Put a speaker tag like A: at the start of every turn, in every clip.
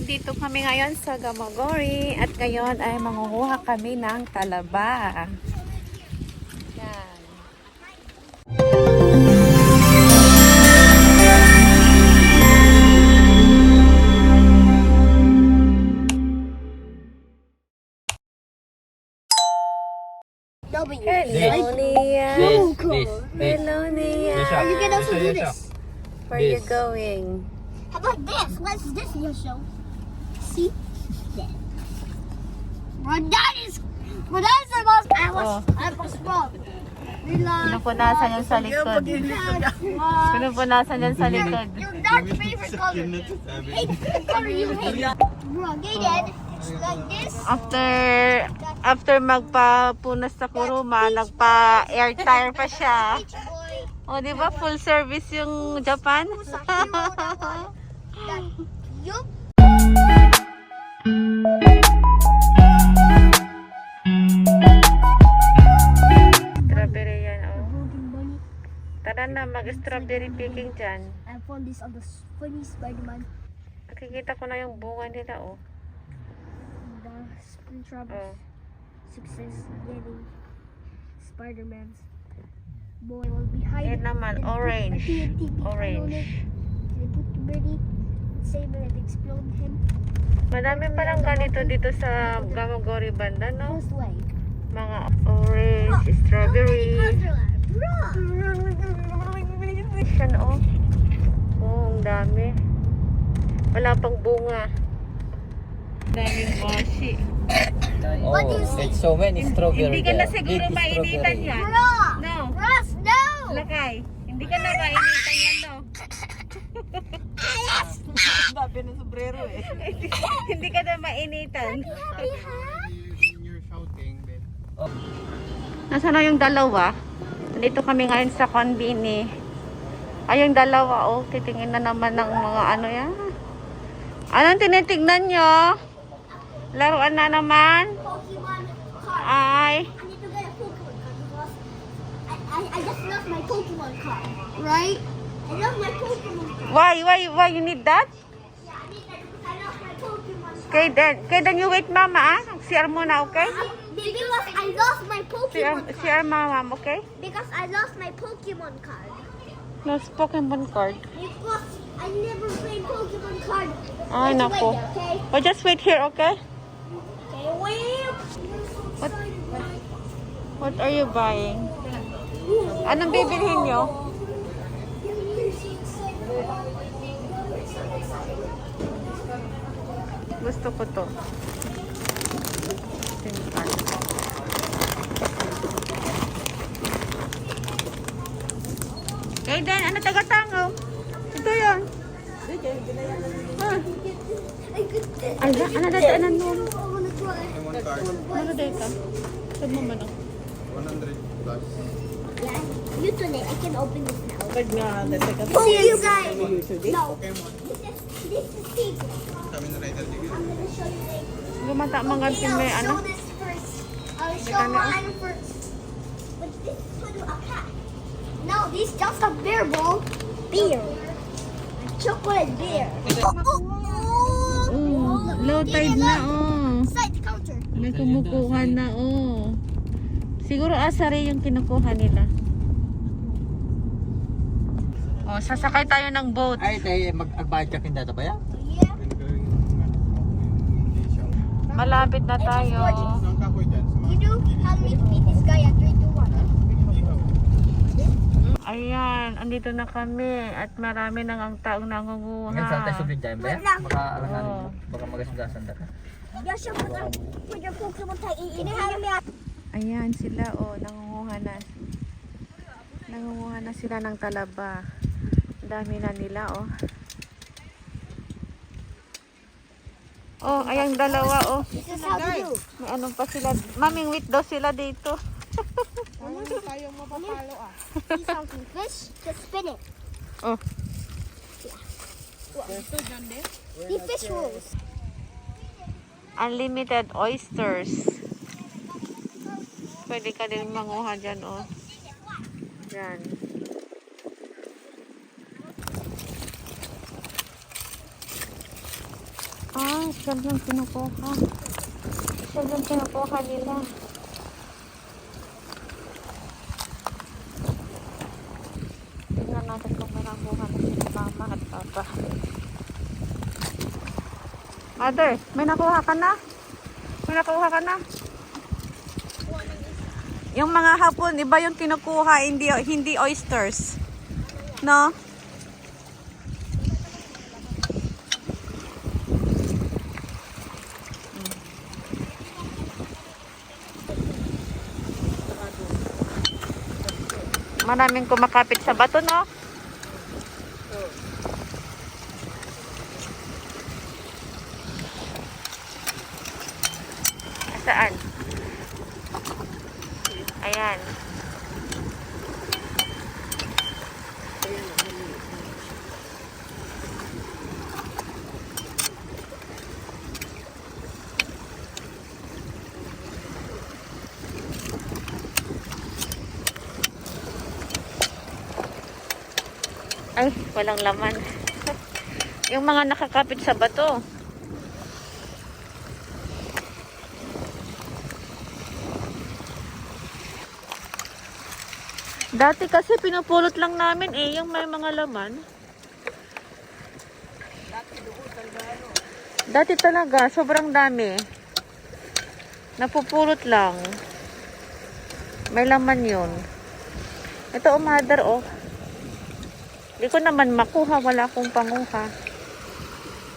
A: Nandito kami ngayon sa Gamagori at ngayon ay mangunguha kami ng talaba. Yan.
B: W.
A: Hello, Nia.
C: This, this, this.
B: You can also do this.
A: Where are you going?
B: How about this? What's this you show? See? Bro, that is... Bro, that is the most... I was...
A: Oh.
B: I was wrong. Relax.
A: Pinupunasan yan sa likod. Pinupunasan yan sa likod.
B: Your dark favorite color. Color you hate. Bro, they did. It's like this.
A: After after magpapunas sa kuruma, nagpa-air tire pa siya. O, di ba? Full service yung Japan.
B: Yup.
A: Strawberry yan, oh. Tara na, mag-strawberry picking dyan.
B: I found this on the funny Spider-Man.
A: Nakikita ko na yung bunga nila, oh.
B: The Springtrap
A: Oh.
B: success getting Spider-Man's boy will be hiding.
A: Yan naman, orange. Orange.
B: They put the birdie, it and explode him.
A: Madami palang ganito dito sa Gamagori banda, no?
B: First way.
A: Mga orange, strawberry. Yan, oh. Oh, ang dami. Wala pang bunga. Daming washi.
C: Oh,
B: What do you say?
C: it's so many strawberry
A: Hindi ka na
C: there.
A: siguro
C: Big
A: mainitan
C: strawberry.
A: yan.
B: Bro!
A: No.
B: Ross, no!
A: Lakay, hindi ka na mainitan yan, no?
D: Sabi ng sombrero eh.
A: hindi ka na mainitan. Nasaan na yung dalawa? Dito kami ngayon sa konbini. Ay, yung dalawa, oh. Titingin na naman ng mga ano yan. Anong tinitignan nyo? Laruan na naman? Ay.
B: I, I just lost my Pokemon card. Right?
A: Why, why, why you need that? Okay, then, okay, then you wait, mama, ah. CR muna, okay?
B: Because I lost my
A: CR,
B: Pokemon card.
A: CR mama, okay?
B: Because I lost my Pokemon card.
A: No Pokemon card.
B: Because I never played Pokemon card.
A: Ay, nako.
B: okay?
A: Oh, just wait here, okay?
B: Okay, wait.
A: What? What are you buying? Anong bibilhin nyo? Gusto ko to. SIM card. Okay, then, ano taga-tangaw? Ito yun. Ah. Ay, ano dadaanan mo?
E: One card,
A: Ano dito? Saan mo man
E: 100 plus.
B: Yeah, you it. I can open this now.
D: Pag nga, the second
B: See you guys. No, this is this is secret.
E: Kami na rider
B: later.
A: Gumata mga
B: Okay,
A: may
B: I'll
A: ano?
B: I'll show
A: camera?
B: mine first. But this is for a cat. No, this is just a bear bowl. Beer. A chocolate beer. Oh,
A: Oh, low tide na oh.
B: Side counter.
A: May kumukuha na oh. Siguro asari yung kinukuha nila. Oh, sasakay tayo ng boat.
C: Ay, tayo mag-agbayad ka kinda ba yan?
B: Yeah.
E: Pwede ko yung ano,
A: Malapit na tayo.
E: Saan ka ko dyan? Sa mga
B: You do help me meet this guy at 3 to 1.
E: ihaw.
A: Ayan, andito na kami at marami nang ang taong
C: Ngayon saan tayo
A: nangunguha.
C: subid dyan?
B: Wala.
C: Baka alangan, baka magasugasan ka.
A: Ayan sila oh, nangunguha na. Nangunguha na sila ng talaba. Ang Dami na nila oh. Oh, ayang dalawa oh. May anong pa sila. Maming wait daw sila dito.
D: Ano tayong mapapalo ah.
B: Fish, just spin it.
A: Oh.
B: The fish rolls.
A: Unlimited oysters. Pwede ka din manguha dyan, oh. Yan. Yung kinukuha. Shell yung kinukuha nila. Tingnan natin kung may nakuha na si mama at papa. Mother, may nakuha ka na? May nakuha ka na? Yung mga hapon, iba yung kinukuha, hindi hindi oysters. No? Maraming kumakapit sa bato, no? Saan? Ayan. Ay, walang laman. Yung mga nakakapit sa bato. Dati kasi pinupulot lang namin eh, yung may mga laman. Dati talaga, sobrang dami. Napupulot lang. May laman yun. Ito, mother, oh. Hindi ko naman makuha, wala akong panguha.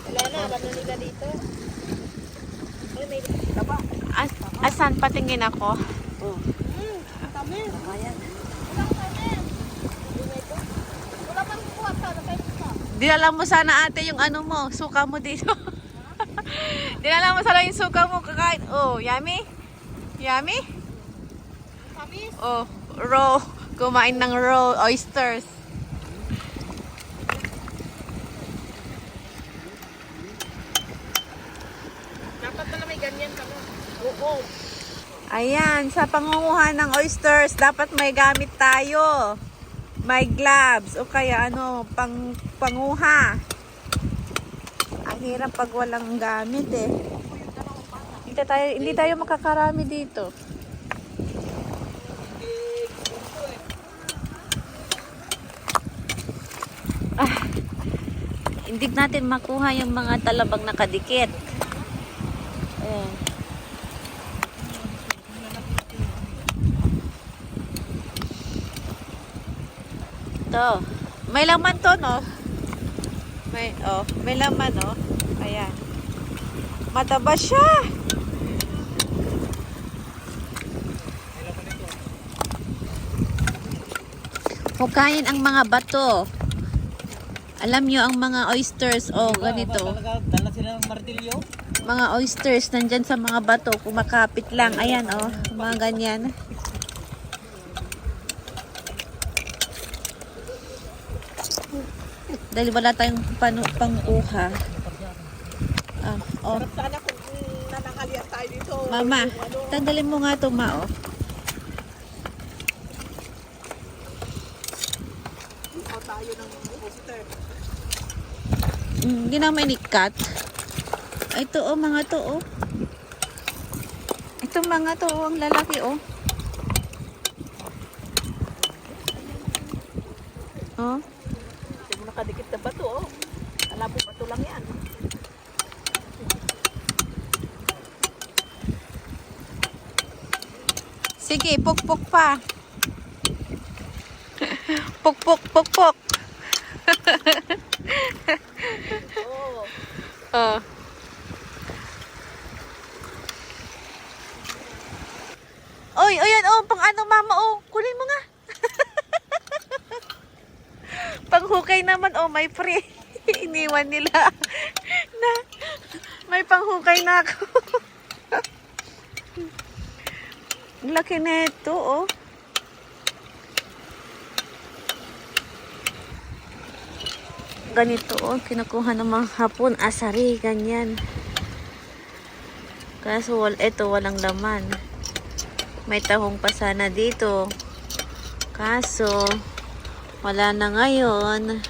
D: Wala na, alam na nila dito. Ay, may taba.
A: As, asan patingin ako?
D: Tamis.
B: Kuha sa sa.
A: Dinala mo sana ate yung ano mo, suka mo dito. Dinala mo sana yung suka mo kakain. Oh, yummy? Yummy?
B: Tamis.
A: Oh, raw. Kumain ng raw oysters.
D: Dapat pala may ganyan ka mo. Oo.
A: Ayan, sa pangunguha ng oysters, dapat may gamit tayo. May gloves o kaya ano, pang panguha. Ang hirap pag walang gamit eh. Hindi tayo, hindi tayo makakarami dito. Ah, hindi natin makuha yung mga talabang nakadikit. Ayan. To. May laman to, no? May, oh, may laman, oh. Ayan. Mataba siya. Hukayin ang mga bato. Alam nyo ang mga oysters, oh, ganito.
C: Talaga, dala sila ng martilyo.
A: Mga oysters, nandyan sa mga bato, kumakapit lang. Ayan, oh, mga ganyan. Dahil wala tayong panu pang-uha. Ah, oh.
D: Sana kung mm, nanangalian tayo dito.
A: Mama, tanggalin mo nga ito, ma, oh.
D: o tayo ng poster.
A: Mm, Hindi na may nikat. Ito, oh, mga to, oh. Ito, mga to, oh, ang lalaki, oh. Oh.
D: Nakadikit na bato, oh. Alam mo, bato lang yan.
A: Sige, pukpok pa. pukpok, pukpok.
D: Oo.
A: Oh. Oy, ayan, oh, pang ano, mama, oh, kunin mo nga. pang hukay naman, oh, may free. Iniwan nila. na, may panghukay na ako. Laki na ito, oh. Ganito, oh, kinukuha ng mga hapon, asari, ganyan. Kaso, wal, ito, walang laman. May tahong pa sana dito. Kaso, wala na ngayon.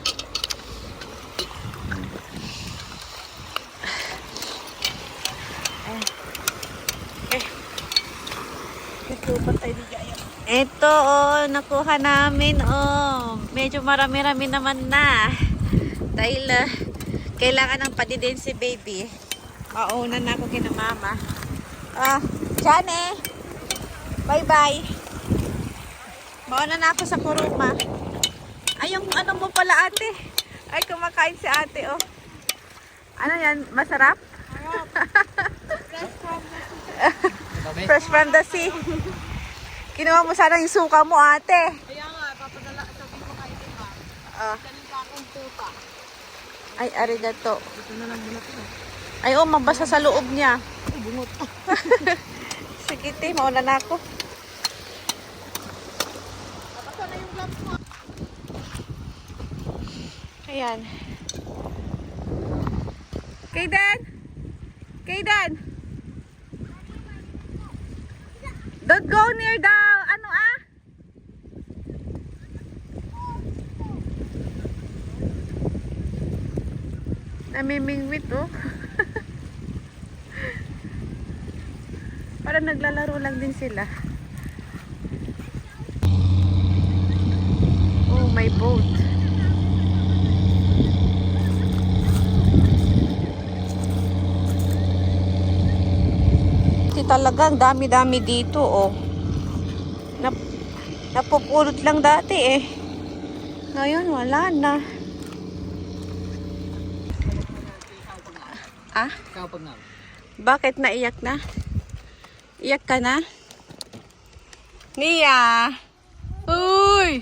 D: Lupat tayo di Jaya.
A: Ito, oh, nakuha namin, oh. Medyo marami-rami naman na. Dahil, ah, kailangan ng padidin si baby. Mauna na ako kina mama. Ah, Jane! Bye-bye! Mauna na ako sa kuruma. Ay, yung ano mo pala, ate. Ay, kumakain si ate, oh. Ano yan? Masarap? Fresh from the sea. Kinuha mo sana yung suka mo, ate.
D: Kaya nga, papadala, sabi ko kayo diba?
A: Ah.
D: Galing pa akong tupa.
A: Ay, arigato.
D: Ito na lang muna ito.
A: Ay, oh, mabasa sa loob niya.
D: Ay, bungot.
A: Sige, te, mauna na ako.
D: Ito na yung gloves mo.
A: Ayan. Kaydan! Kaydan! Don't go near the, ano ah? Namimingwit oh. Parang naglalaro lang din sila. Oh, my boat. Kasi talagang dami-dami dito, oh. Nap napupulot lang dati, eh. Ngayon, wala na. Ah? Bakit naiyak na? Iyak ka na? Nia! Uy!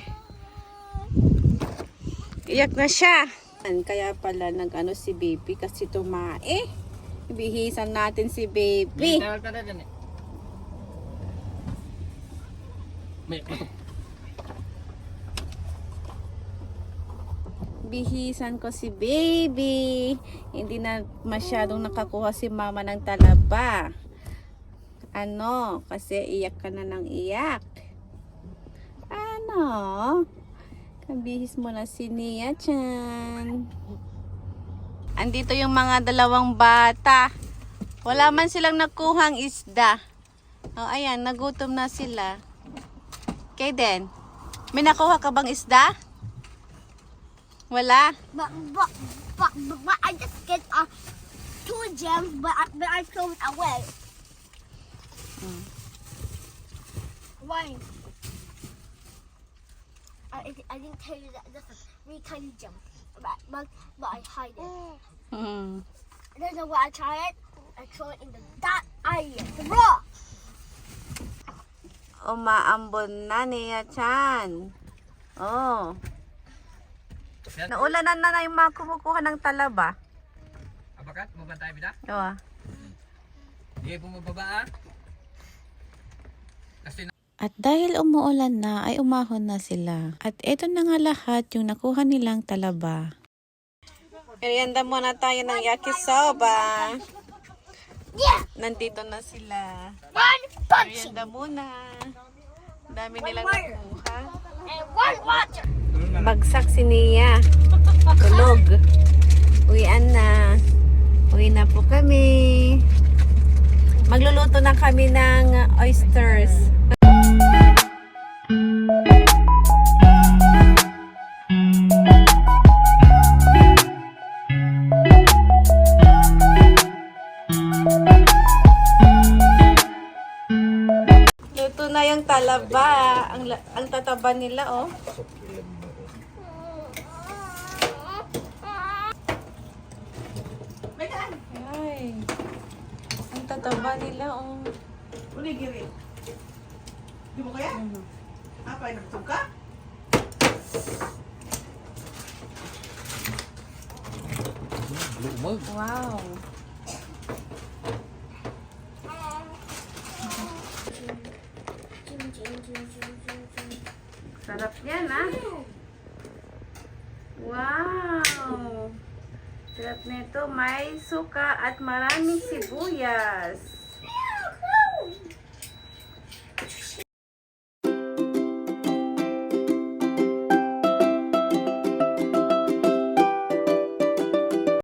A: Iyak na siya. Kaya pala nag-ano si baby kasi tumae. Bihisan natin si baby.
C: Tawag ka na dyan eh. May.
A: Bihisan ko si baby. Hindi na masyadong nakakuha si mama ng talaba. Ano? Kasi iyak ka na ng iyak. Ano? Kabihis mo na si Nia Chan. Andito yung mga dalawang bata. Wala man silang nakuhang isda. Oh, ayan, nagutom na sila. Kayden, may nakuha ka bang isda? Wala?
B: But, but, but, but, but I just get uh, two gems, but I, but I throw it away. Why? I, I didn't tell you that that's a really tiny gem, but, but, but I hide it.
A: Hmm.
B: There's a way I try it. I throw it in the that area, the raw.
A: Umaambon na niya Chan. Oh. Naulanan na na yung mga kumukuha ng talaba.
C: Abakat, mabantay bida?
A: Oh.
C: Hindi po mababa ah. Kasi
F: At dahil umuulan na ay umahon na sila. At ito na nga lahat yung nakuha nilang talaba.
A: Merienda muna tayo ng yakisoba.
B: Yeah,
A: Nandito na sila.
B: one punch
A: Merienda muna. Dami nilang nakuha.
B: and one water.
A: Bagsak si Nia. Tulog. Uwian na. Uwi na po kami. Magluluto na kami ng oysters. Na yung talaba. Ang, ang tataba nila, oh. Ay. Ang tataba nila, oh.
D: Uli, giri. Di mo kaya? Apa, nagtug ka?
C: lumag.
A: Wow. Sarap yan, ah. Wow. Sarap nito. May suka at maraming sibuyas.